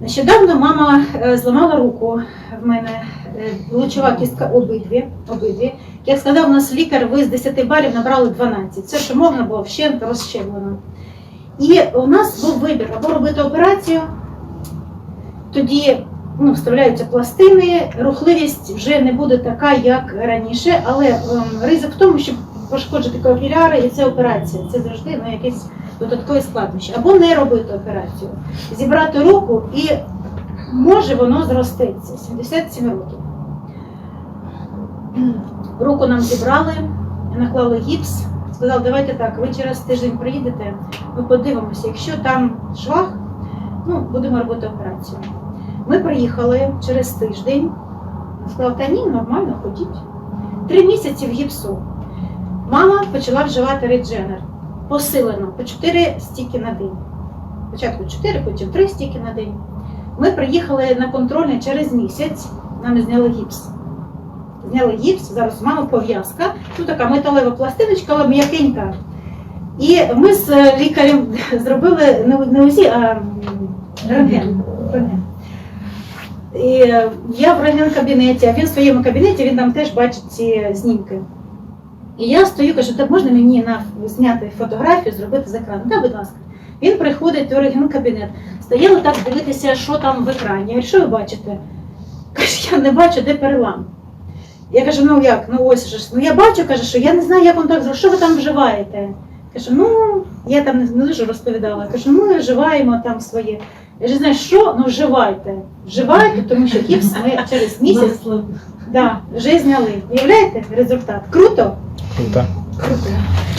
Нещодавно мама е, зламала руку в мене, е, лучова кістка обидві. обидві. Як сказав у нас лікар, ви з 10 балів набрали 12. Все, що можна було вщент розщеплено. І у нас був вибір або робити операцію, тоді ну, вставляються пластини, рухливість вже не буде така, як раніше, але ем, ризик в тому, що пошкоджити капіляри, і це операція. Це завжди ну, якесь додаткові складнощі. Або не робити операцію, зібрати руку і може воно зростеться. 77 років. Руку нам зібрали, наклали гіпс. Сказав, давайте так, ви через тиждень приїдете, ми подивимося, якщо там швах, ну, будемо робити операцію. Ми приїхали через тиждень. Сказав, та ні, нормально, ходіть. Три місяці в гіпсу. Мама почала вживати редженер. Посилено, по 4 стіки на день. Спочатку 4, потім 3 стіки на день. Ми приїхали на контрольний через місяць, нам зняли гіпс. Зняли гіпс, зараз у мами пов'язка. Тут така металева пластиночка, але м'якенька. І ми з е, лікарем зробили не, УЗІ, а рентген. рентген. І е, я в рентген-кабінеті, а він в своєму кабінеті, він там теж бачить ці знімки. І я стою, кажу, так можна мені на зняти фотографію, зробити з екрану? Так, будь ласка. Він приходить в рентген-кабінет, стає отак дивитися, що там в екрані. Я говорю, що ви бачите? Каже, я не бачу, де перелам. Я кажу, ну як, ну ось же ж, ну я бачу, каже, що я не знаю, як він так зробив, що ви там вживаєте? Кажу, ну я там не, не дуже розповідала. Кажу, ну ми вживаємо там своє. Я ж знаю, що, ну вживайте. Вживайте, тому що гіпс ми через місяць да, вже зняли. Уявляєте результат? Круто? Круто. Круто.